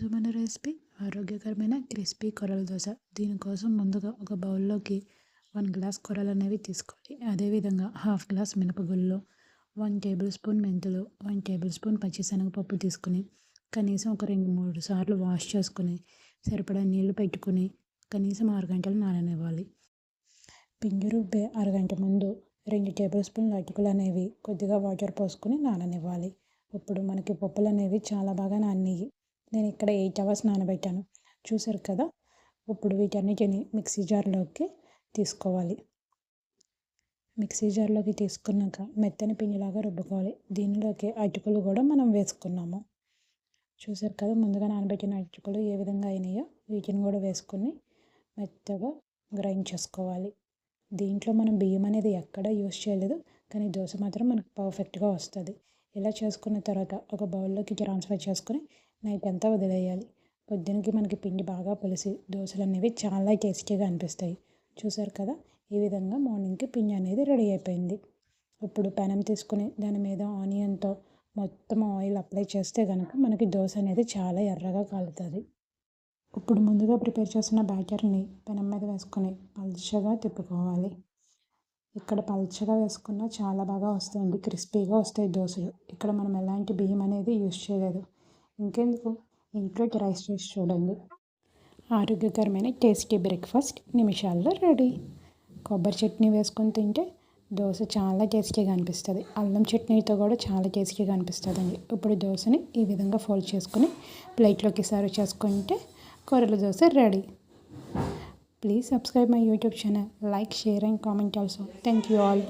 జోమన recipe ఆరోగ్యకరమైన crispy కొరల దోశ. దీనికోసం ముందుగా ఒక బౌల్లోకి వన్ గ్లాస్ కొరలు అనేవి తీసుకోవాలి. అదేవిధంగా హాఫ్ గ్లాస్ మినపగుళ్ళు వన్ టేబుల్ స్పూన్ మెంతులు వన్ టేబుల్ స్పూన్ పచ్చిశనగపప్పు తీసుకుని కనీసం ఒక రెండు మూడు సార్లు వాష్ చేసుకుని సరిపడా నీళ్ళు పెట్టుకుని కనీసం ఆరు గంటలు నాననివ్వాలి. పిండి రుబ్బే అరగంట ముందు రెండు టేబుల్ స్పూన్ల అటుకులు అనేవి కొద్దిగా వాటర్ పోసుకుని నాననివ్వాలి. ఇప్పుడు మనకి పప్పులు అనేవి చాలా బాగా నాన్నాయి నేను ఇక్కడ ఎయిట్ అవర్స్ నానబెట్టాను. చూసారు కదా? ఇప్పుడు వీటన్నిటిని మిక్సీ జార్లోకి తీసుకోవాలి. మిక్సీ జార్లోకి తీసుకున్నాక మెత్తని పిండిలాగా రుబ్బుకోవాలి. దీనిలోకి అటుకులు కూడా మనం వేసుకున్నాము. చూసారు కదా? ముందుగా నానబెట్టిన అటుకులు ఏ విధంగా అయినాయో వీటిని కూడా వేసుకుని మెత్తగా గ్రైండ్ చేసుకోవాలి. దీంట్లో మనం బియ్యం అనేది ఎక్కడ యూస్ చేయలేదు. కానీ దోశ మాత్రం మనకు పర్ఫెక్ట్గా వస్తుంది. ఇలా చేసుకున్న తర్వాత ఒక బౌల్లోకి ట్రాన్స్ఫర్ చేసుకొని నైట్ అంతా వదిలేయాలి. పొద్దునకి మనకి పిండి బాగా పులిసి దోశలు అనేవి చాలా టేస్టీగా అనిపిస్తాయి. చూసారు కదా? ఈ విధంగా మార్నింగ్కి పిండి అనేది రెడీ అయిపోయింది. ఇప్పుడు పెనం తీసుకుని దాని మీద ఆనియన్తో మొత్తం ఆయిల్ అప్లై చేస్తే కనుక మనకి దోశ అనేది చాలా ఎర్రగా కాలుతుంది. ఇప్పుడు ముందుగా ప్రిపేర్ చేసిన బ్యాటర్ని పెనం మీద వేసుకొని పల్చగా తిప్పుకోవాలి. ఇక్కడ పల్చగా వేసుకున్న చాలా బాగా వస్తుంది క్రిస్పీగా వస్తాయి దోశలు. ఇక్కడ మనం ఎలాంటి బియ్యం అనేది యూస్ చేయలేదు. ఇంకెందుకు? ఇంట్లో రైస్ చేసి చూడండి. ఆరోగ్యకరమైన టేస్టీ బ్రేక్ఫాస్ట్ నిమిషాల్లో రెడీ. కొబ్బరి చట్నీ వేసుకొని తింటే దోశ చాలా టేస్టీగా అనిపిస్తుంది. అల్లం చట్నీతో కూడా చాలా టేస్టీగా అనిపిస్తుందండి. ఇప్పుడు దోశని ఈ విధంగా ఫోల్డ్ చేసుకొని ప్లేట్లోకి సర్వ్ చేసుకుంటే కూరల dosa ready. Please subscribe my YouTube channel. Like share and comment also. Thank you all.